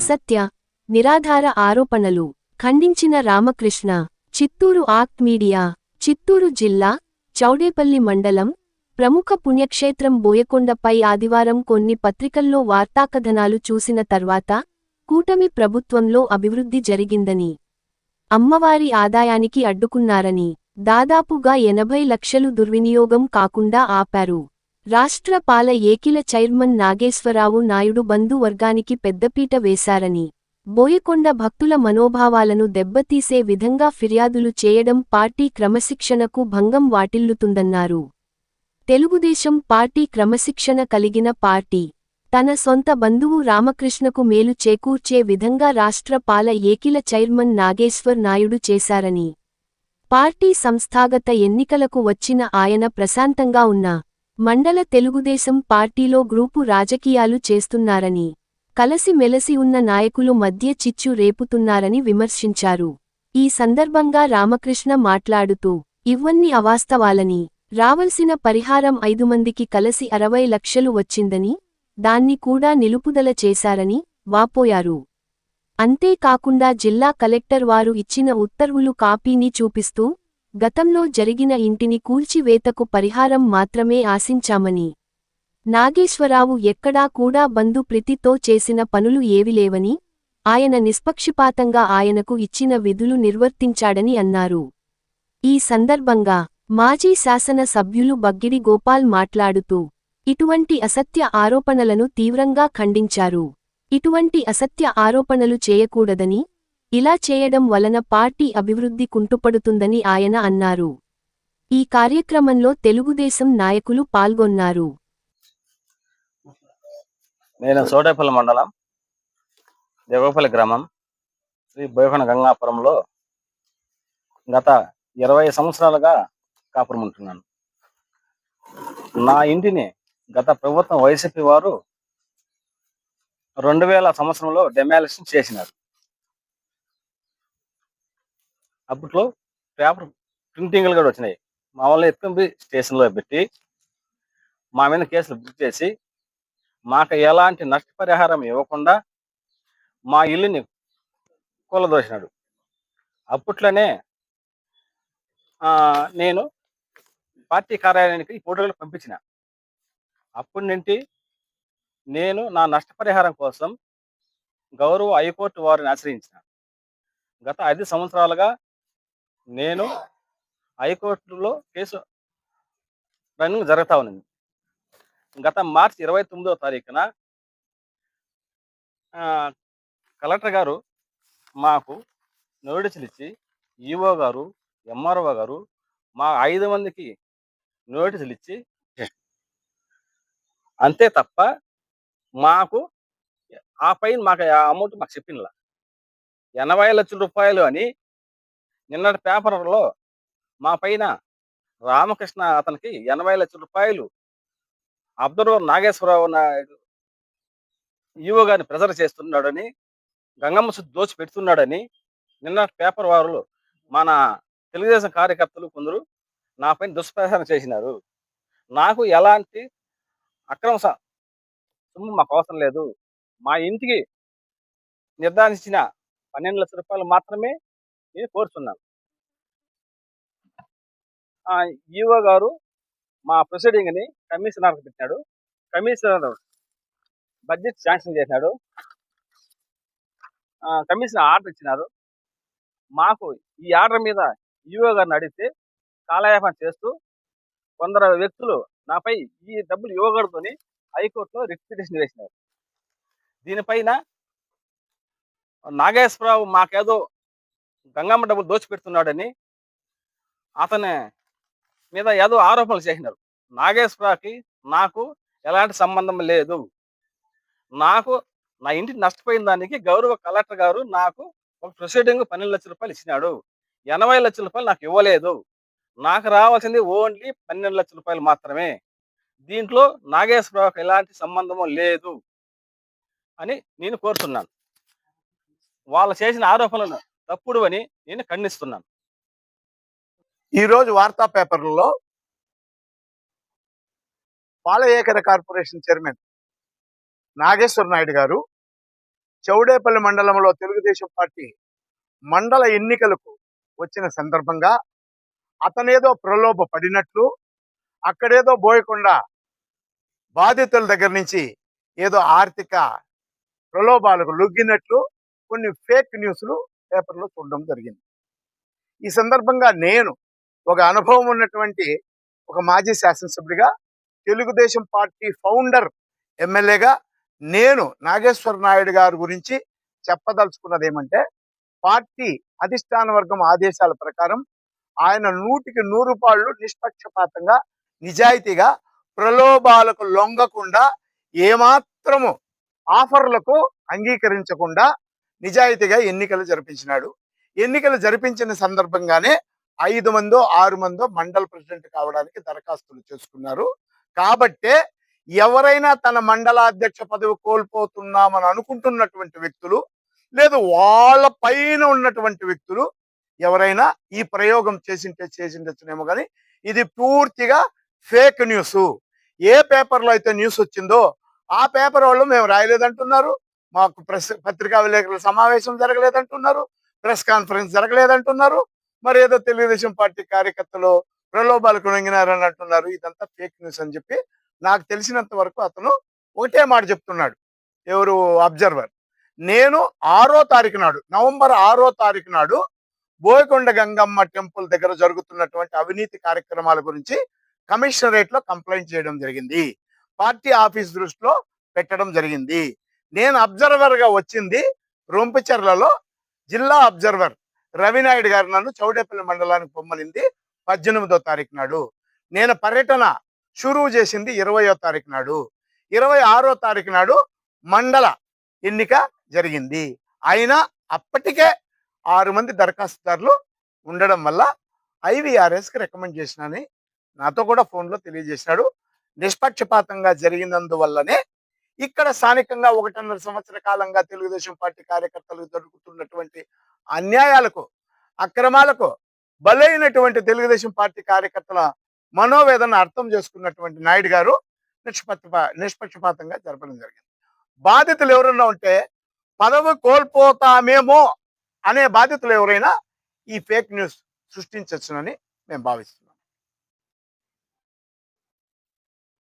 అసత్య నిరాధార ఆరోపణలు ఖండించిన రామకృష్ణ చిత్తూరు ఆక్ట్ మీడియా చిత్తూరు జిల్లా చౌడేపల్లి మండలం ప్రముఖ పుణ్యక్షేత్రం బోయకొండపై ఆదివారం కొన్ని పత్రికల్లో వార్తాకథనాలు చూసిన తర్వాత కూటమి ప్రభుత్వంలో అభివృద్ధి జరిగిందని అమ్మవారి ఆదాయానికి అడ్డుకున్నారని దాదాపుగా ఎనభై లక్షలు దుర్వినియోగం కాకుండా ఆపారు. రాష్ట్ర పాల ఏకిల చైర్మన్ నాగేశ్వరరావు నాయుడు బంధువర్గానికి పెద్దపీట వేశారని బోయకొండ భక్తుల మనోభావాలను దెబ్బతీసే విధంగా ఫిర్యాదులు చేయడం పార్టీ క్రమశిక్షణకు భంగం వాటిల్లుతుందన్నారు. తెలుగుదేశం పార్టీ క్రమశిక్షణ కలిగిన పార్టీ తన సొంత బంధువు రామకృష్ణకు మేలు చేకూర్చే విధంగా రాష్ట్ర పాల ఏకిల చైర్మన్ నాగేశ్వర్ నాయుడు చేశారని పార్టీ సంస్థాగత ఎన్నికలకు వచ్చిన ఆయన ప్రశాంతంగా ఉన్న మండల తెలుగుదేశం పార్టీలో గ్రూపు రాజకీయాలు చేస్తున్నారని కలసి మెలసి ఉన్న నాయకులు మధ్య చిచ్చు రేపుతున్నారని విమర్శించారు. ఈ సందర్భంగా రామకృష్ణ మాట్లాడుతూ ఇవన్నీ అవాస్తవాలని రావలసిన పరిహారం ఐదు మందికి కలసి అరవై లక్షలు వచ్చిందని దాన్ని కూడా నిలుపుదల చేశారని వాపోయారు. అంతేకాకుండా జిల్లా కలెక్టర్ వారు ఇచ్చిన ఉత్తర్వులు కాపీని చూపిస్తూ గతంలో జరిగిన ఇంటిని కూల్చివేతకు పరిహారం మాత్రమే ఆశించామని. నాగేశ్వరరావు ఎక్కడా కూడా బంధు ప్రీతితో చేసిన పనులు ఏవిలేవని ఆయన నిష్పక్షిపాతంగా ఆయనకు ఇచ్చిన విధులు నిర్వర్తించాడని అన్నారు. ఈ సందర్భంగా మాజీ శాసన సభ్యులు బగ్గిడి గోపాల్ మాట్లాడుతూ ఇటువంటి అసత్య ఆరోపణలను తీవ్రంగా ఖండించారు. ఇటువంటి అసత్య ఆరోపణలు చేయకూడదని ఇలా చేయడం వలన పార్టీ అభివృద్ధి కుంటుపడుతుందని ఆయన అన్నారు. ఈ కార్యక్రమంలో తెలుగుదేశం నాయకులు పాల్గొన్నారు. నేను సోటేపల్లి మండలం దేవపల్లి గ్రామం శ్రీ బోయకొండ గంగాపురంలో గత ఇరవై సంవత్సరాలుగా కాపురం ఉంటున్నాను. నా ఇంటిని గత ప్రభుత్వం వైసీపీ వారు రెండు వేల సంవత్సరంలో డెమాలిషన్ చేసినారు. అప్పట్లో పేపర్ ప్రింటింగ్లు కూడా వచ్చినాయి. మామూలుగా ఎత్తుకొని స్టేషన్లో పెట్టి మా మీద కేసులు బుక్ చేసి మాకు ఎలాంటి నష్టపరిహారం ఇవ్వకుండా మా ఇల్లుని కూలదోసినాడు. అప్పట్లోనే నేను పార్టీ కార్యాలయానికి ఈ ఫోటోలు పంపించిన. అప్పటి నుండి నేను నా నష్టపరిహారం కోసం గౌరవ హైకోర్టు వారిని ఆశ్రయించిన. గత ఐదు సంవత్సరాలుగా నేను హైకోర్టులో కేసు రన్నింగ్ జరుగుతూ ఉన్నది. గత మార్చి ఇరవై తొమ్మిదవ తారీఖున కలెక్టర్ గారు మాకు నోటీసులు ఇచ్చి ఈఓ గారు ఎంఆర్ఓ గారు మా ఐదు మందికి నోటీసులు ఇచ్చి అంతే తప్ప మాకు ఆ పైన మాకు ఆ అమౌంట్ మాకు చెప్పిందిలా ఎనభై లక్షల రూపాయలు అని నిన్నటి పేపర్లో మా పైన రామకృష్ణ అతనికి ఎనభై లక్షల రూపాయలు అబ్దుర్వర్ నాగేశ్వరరావు నాయుడు ఈవో గారిని ప్రెజర్ చేస్తున్నాడని గంగమ్మ సుద్ది దోచి పెడుతున్నాడని నిన్న పేపర్ వారులు మన తెలుగుదేశం కార్యకర్తలు కొందరు నా పైన దుష్ప్రచారం చేసినారు. నాకు ఎలాంటి అక్రమ సొమ్ము మాకు అవసరం లేదు. మా ఇంటికి నిర్ధారించిన పన్నెండు లక్షల రూపాయలు మాత్రమే నేను కోరుతున్నాను ఈవో గారు మా ప్రొసీడింగ్ని కమిషనర్కి కమిషనర్ పెట్టాడు. కమిషనర్ బడ్జెట్ శాంక్షన్ చేశాడు. కమిషనర్ ఆర్డర్ ఇచ్చినారు. మాకు ఈ ఆర్డర్ మీద ఈఓ గారిని అడిగితే కాలయాపన చేస్తూ కొందరు వ్యక్తులు నాపై ఈ డబ్బులు ఇవ్వకూడదని హైకోర్టులో రిట్ పిటిషన్ వేసినారు. దీనిపైన నాగేశ్వరరావు మాకేదో గంగమ్మ డబ్బులు దోచిపెడుతున్నాడని అతని మీద ఏదో ఆరోపణలు చేసినారు. నాగేశ్వరకి నాకు ఎలాంటి సంబంధం లేదు. నాకు నా ఇంటికి నష్టపోయిన దానికి గౌరవ కలెక్టర్ గారు నాకు ఒక ప్రొసీడింగ్ పన్నెండు లక్షల రూపాయలు ఇచ్చినాడు. ఎనభై లక్షల రూపాయలు నాకు ఇవ్వలేదు. నాకు రావాల్సింది ఓన్లీ పన్నెండు లక్షల రూపాయలు మాత్రమే. దీంట్లో నాగేశ్వరరావుకి ఎలాంటి సంబంధము లేదు అని నేను కోరుతున్నాను. వాళ్ళు చేసిన ఆరోపణలను తప్పుడు అని నేను ఖండిస్తున్నాను. ఈ రోజు వార్తా పేపర్లలో పాల కార్పొరేషన్ చైర్మన్ నాగేశ్వర నాయుడు గారు చౌడేపల్లి మండలంలో తెలుగుదేశం పార్టీ మండల ఎన్నికలకు వచ్చిన సందర్భంగా అతనేదో ప్రలోభ పడినట్లు అక్కడేదో బోయకుండా బాధితుల దగ్గర నుంచి ఏదో ఆర్థిక ప్రలోభాలకు లొగ్గినట్లు కొన్ని ఫేక్ న్యూస్లు పేపర్లో చూడడం జరిగింది. ఈ సందర్భంగా నేను ఒక అనుభవం ఉన్నటువంటి ఒక మాజీ శాసనసభ్యుడిగా తెలుగుదేశం పార్టీ ఫౌండర్ ఎమ్మెల్యేగా నేను నాగేశ్వర నాయుడు గారి గురించి చెప్పదలుచుకున్నది ఏమంటే పార్టీ అధిష్టాన వర్గం ఆదేశాల ప్రకారం ఆయన నూటికి నూరు పాళ్ళు నిష్పక్షపాతంగా నిజాయితీగా ప్రలోభాలకు లొంగకుండా ఏమాత్రము ఆఫర్లకు అంగీకరించకుండా నిజాయితీగా ఎన్నికలు జరిపించినాడు. ఎన్నికలు జరిపించిన సందర్భంగానే ఐదు మందో ఆరు మందో మండల ప్రెసిడెంట్ కావడానికి దరఖాస్తులు చేసుకున్నారు. కాబట్టే ఎవరైనా తన మండలాధ్యక్ష పదవి కోల్పోతున్నామని అనుకుంటున్నటువంటి వ్యక్తులు లేదు వాళ్ళ పైన ఉన్నటువంటి వ్యక్తులు ఎవరైనా ఈ ప్రయోగం చేసింటే చేసిండొచ్చునేమో కానీ ఇది పూర్తిగా ఫేక్ న్యూస్. ఏ పేపర్లో అయితే న్యూస్ వచ్చిందో ఆ పేపర్ వాళ్ళు మేము రాయలేదంటున్నారు. మాకు ప్రెస్ పత్రికా విలేకరుల సమావేశం జరగలేదంటున్నారు ప్రెస్ కాన్ఫరెన్స్ జరగలేదంటున్నారు మరి ఏదో తెలుగుదేశం పార్టీ కార్యకర్తలు ప్రలోభాలకు లొంగినారని అంటున్నారు. ఇదంతా ఫేక్ న్యూస్ అని చెప్పి నాకు తెలిసినంత వరకు అతను ఒకటే మాట చెప్తున్నాడు. ఎవరు? అబ్జర్వర్. నేను ఆరో తారీఖు నాడు నవంబర్ ఆరో తారీఖు నాడు బోయకొండ గంగమ్మ టెంపుల్ దగ్గర జరుగుతున్నటువంటి అవినీతి కార్యక్రమాల గురించి కమిషనరేట్లో కంప్లైంట్ చేయడం జరిగింది. పార్టీ ఆఫీస్ దృష్టిలో పెట్టడం జరిగింది. నేను అబ్జర్వర్గా వచ్చింది రొంపిచెర్లలో జిల్లా అబ్జర్వర్ రవినాయుడు గారు నన్ను చౌడేపల్లి మండలానికి పొమ్మనింది పద్దెనిమిదో తారీఖు నాడు. నేను పర్యటన షురువు చేసింది ఇరవయో తారీఖు నాడు. ఇరవై ఆరో తారీఖు నాడు మండల ఎన్నిక జరిగింది. అయినా అప్పటికే ఆరు మంది దరఖాస్తుదారులు ఉండడం వల్ల ఐవీఆర్ఎస్కి రికమెండ్ చేసినని నాతో కూడా ఫోన్లో తెలియజేసినాడు. నిష్పక్షపాతంగా జరిగినందువల్లనే ఇక్కడ స్థానికంగా ఒకటిన్నర సంవత్సర కాలంగా తెలుగుదేశం పార్టీ కార్యకర్తలకు జరుగుతున్నటువంటి అన్యాయాలకు అక్రమాలకు బలైనటువంటి తెలుగుదేశం పార్టీ కార్యకర్తల మనోవేదన అర్థం చేసుకున్నటువంటి నాయుడు గారు నిష్పక్షపా నిష్పక్షపాతంగా జరపడం జరిగింది. బాధితులు ఎవరైనా ఉంటే పదవి కోల్పోతామేమో అనే బాధితులు ఎవరైనా ఈ ఫేక్ న్యూస్ సృష్టించవచ్చునని మేము భావిస్తున్నాం.